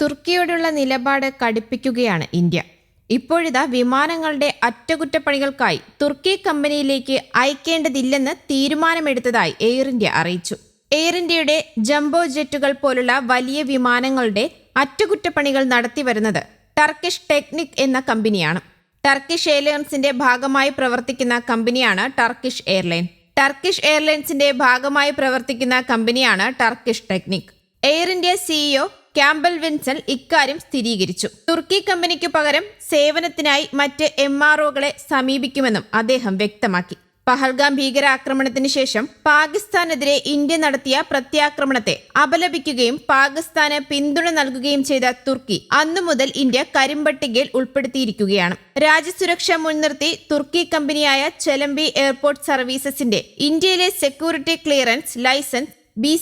തുർക്കിയോടുള്ള നിലപാട് കടുപ്പിക്കുകയാണ് ഇന്ത്യ. ഇപ്പോഴിതാ വിമാനങ്ങളുടെ അറ്റകുറ്റപ്പണികൾക്കായി തുർക്കി കമ്പനിയിലേക്ക് അയക്കേണ്ടതില്ലെന്ന് തീരുമാനമെടുത്തതായി എയർ ഇന്ത്യ അറിയിച്ചു. എയർ ഇന്ത്യയുടെ ജംബോ ജെറ്റുകൾ പോലുള്ള വലിയ വിമാനങ്ങളുടെ അറ്റകുറ്റപ്പണികൾ നടത്തിവരുന്നത് ടർക്കിഷ് ടെക്നിക് എന്ന കമ്പനിയാണ്. ടർക്കിഷ് എയർലൈൻസിന്റെ ഭാഗമായി പ്രവർത്തിക്കുന്ന കമ്പനിയാണ് ടർക്കിഷ് എയർലൈൻ. ടർക്കിഷ് എയർലൈൻസിന്റെ ഭാഗമായി പ്രവർത്തിക്കുന്ന കമ്പനിയാണ് Turkish Technic. Air India CEO Campbell വിൻസൽ ഇക്കാര്യം സ്ഥിരീകരിച്ചു. തുർക്കി കമ്പനിക്കു പകരം സേവനത്തിനായി മറ്റ് എം ആർ ഒകളെ സമീപിക്കുമെന്നും അദ്ദേഹം വ്യക്തമാക്കി. പഹൽഗാം ഭീകരാക്രമണത്തിന് ശേഷം പാകിസ്ഥാനെതിരെ ഇന്ത്യ നടത്തിയ പ്രത്യാക്രമണത്തെ അപലപിക്കുകയും പാകിസ്ഥാന് പിന്തുണ നൽകുകയും ചെയ്ത തുർക്കി അന്നു മുതൽ ഇന്ത്യ കരിമ്പട്ടികയിൽ ഉൾപ്പെടുത്തിയിരിക്കുകയാണ്. രാജ്യസുരക്ഷ മുൻനിർത്തി തുർക്കി കമ്പനിയായ ചെലമ്പി എയർപോർട്ട് സർവീസസിന്റെ ഇന്ത്യയിലെ സെക്യൂരിറ്റി ക്ലിയറൻസ് ലൈസൻസ് ബി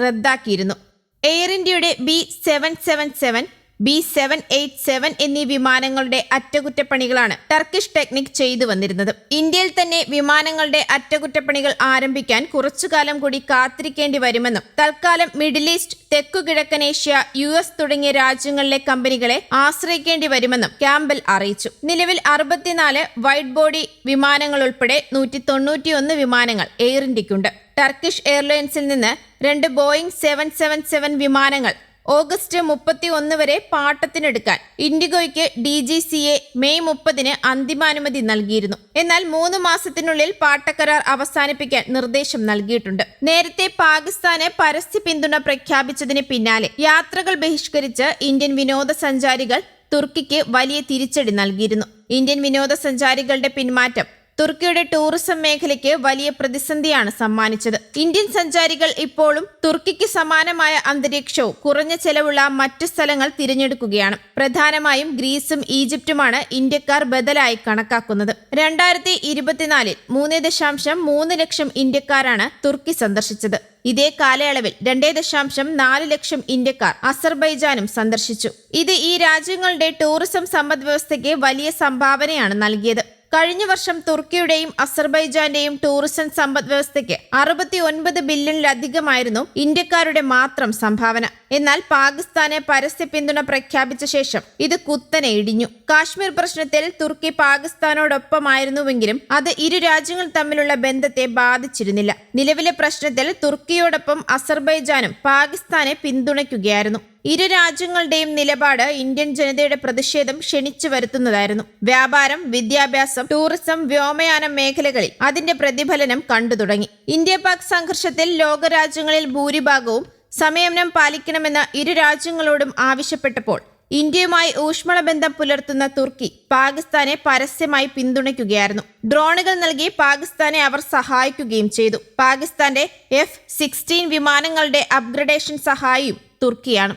റദ്ദാക്കിയിരുന്നു. എയർ ഇന്ത്യയുടെ B seven seven seven B seven eight seven എന്നീ വിമാനങ്ങളുടെ അറ്റകുറ്റപ്പണികളാണ് ടർക്കിഷ് ടെക്നിക് ചെയ്തു വന്നിരുന്നത്. ഇന്ത്യയിൽ തന്നെ വിമാനങ്ങളുടെ അറ്റകുറ്റപ്പണികൾ ആരംഭിക്കാൻ കുറച്ചുകാലം കൂടി കാത്തിരിക്കേണ്ടി വരുമെന്നും തൽക്കാലം മിഡിൽ ഈസ്റ്റ് തെക്കു കിഴക്കൻ ഏഷ്യ യു എസ് തുടങ്ങിയ രാജ്യങ്ങളിലെ കമ്പനികളെ ആശ്രയിക്കേണ്ടി വരുമെന്നും ക്യാമ്പൽ അറിയിച്ചു. നിലവിൽ അറുപത്തിനാല് വൈറ്റ് ബോഡി വിമാനങ്ങൾ ഉൾപ്പെടെ നൂറ്റി തൊണ്ണൂറ്റിയൊന്ന് വിമാനങ്ങൾ എയർ ഇന്ത്യക്കുണ്ട് ടർക്കിഷ് എയർലൈൻസിൽ നിന്ന് രണ്ട് ബോയിംഗ് സെവൻ സെവൻ സെവൻ വിമാനങ്ങൾ ഓഗസ്റ്റ് മുപ്പത്തി ഒന്ന് വരെ പാട്ടത്തിനെടുക്കാൻ ഇൻഡിഗോയ്ക്ക് D G C A May മുപ്പതിന് അന്തിമാനുമതി നൽകിയിരുന്നു. എന്നാൽ മൂന്ന് മാസത്തിനുള്ളിൽ പാട്ടക്കരാർ അവസാനിപ്പിക്കാൻ നിർദ്ദേശം നൽകിയിട്ടുണ്ട്. നേരത്തെ പാകിസ്ഥാന് പരസ്യ പിന്തുണ പ്രഖ്യാപിച്ചതിന് പിന്നാലെ യാത്രകൾ ബഹിഷ്കരിച്ച് ഇന്ത്യൻ വിനോദസഞ്ചാരികൾ തുർക്കിക്ക് വലിയ തിരിച്ചടി നൽകിയിരുന്നു. ഇന്ത്യൻ വിനോദസഞ്ചാരികളുടെ പിന്മാറ്റം തുർക്കിയുടെ ടൂറിസം മേഖലയ്ക്ക് വലിയ പ്രതിസന്ധിയാണ് സമ്മാനിച്ചത്. ഇന്ത്യൻ സഞ്ചാരികൾ ഇപ്പോഴും തുർക്കിക്ക് സമാനമായ അന്തരീക്ഷവും കുറഞ്ഞ ചെലവുള്ള മറ്റ് സ്ഥലങ്ങൾ തിരഞ്ഞെടുക്കുകയാണ്. പ്രധാനമായും ഗ്രീസും ഈജിപ്തുമാണ് ഇന്ത്യക്കാർ ബദലായി കണക്കാക്കുന്നത്. രണ്ടായിരത്തി ഇരുപത്തിനാലിൽ മൂന്ന് ദശാംശം മൂന്ന് ലക്ഷം ഇന്ത്യക്കാരാണ് തുർക്കി സന്ദർശിച്ചത്. ഇതേ കാലയളവിൽ രണ്ടേ ദശാംശം നാല് ലക്ഷം ഇന്ത്യക്കാർ അസർബൈജാനും സന്ദർശിച്ചു. ഇത് ഈ രാജ്യങ്ങളുടെ ടൂറിസം സമ്പദ് വ്യവസ്ഥയ്ക്ക് വലിയ സംഭാവനയാണ് നൽകിയത്. കഴിഞ്ഞ വർഷം തുർക്കിയുടെയും അസർബൈജാന്റെയും ടൂറിസം സമ്പദ് വ്യവസ്ഥയ്ക്ക് അറുപത്തി ഒൻപത് ബില്യണിലധികമായിരുന്നു ഇന്ത്യക്കാരുടെ മാത്രം സംഭാവന. എന്നാൽ പാകിസ്ഥാനെ പരസ്യ പിന്തുണ പ്രഖ്യാപിച്ച ശേഷം ഇത് കുത്തനെ ഇടിഞ്ഞു. കാശ്മീർ പ്രശ്നത്തിൽ തുർക്കി പാകിസ്ഥാനോടൊപ്പമായിരുന്നുവെങ്കിലും അത് ഇരു രാജ്യങ്ങൾ തമ്മിലുള്ള ബന്ധത്തെ ബാധിച്ചിരുന്നില്ല. നിലവിലെ പ്രശ്നത്തിൽ തുർക്കിയോടൊപ്പം അസർബൈജാനും പാകിസ്ഥാനെ പിന്തുണയ്ക്കുകയായിരുന്നു. ഇരു രാജ്യങ്ങളുടെയും നിലപാട് ഇന്ത്യൻ ജനതയുടെ പ്രതിഷേധം ക്ഷണിച്ചു വരുത്തുന്നതായിരുന്നു. വ്യാപാരം വിദ്യാഭ്യാസം ടൂറിസം വ്യോമയാന മേഖലകളിൽ അതിന്റെ പ്രതിഫലനം കണ്ടു തുടങ്ങി. ഇന്ത്യ പാക് സംഘർഷത്തിൽ ലോകരാജ്യങ്ങളിൽ ഭൂരിഭാഗവും സംയമനം പാലിക്കണമെന്ന് ഇരു രാജ്യങ്ങളോടും ആവശ്യപ്പെട്ടപ്പോൾ ഇന്ത്യയുമായി ഊഷ്മള ബന്ധം പുലർത്തുന്ന തുർക്കി പാകിസ്ഥാനെ പരസ്യമായി പിന്തുണയ്ക്കുകയായിരുന്നു. ഡ്രോണുകൾ നൽകി പാകിസ്ഥാനെ അവർ സഹായിക്കുകയും ചെയ്തു. പാകിസ്ഥാന്റെ എഫ് സിക്സ്റ്റീൻ വിമാനങ്ങളുടെ അപ്ഗ്രഡേഷൻ സഹായിയും തുർക്കിയാണ്.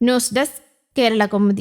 nos das que la, com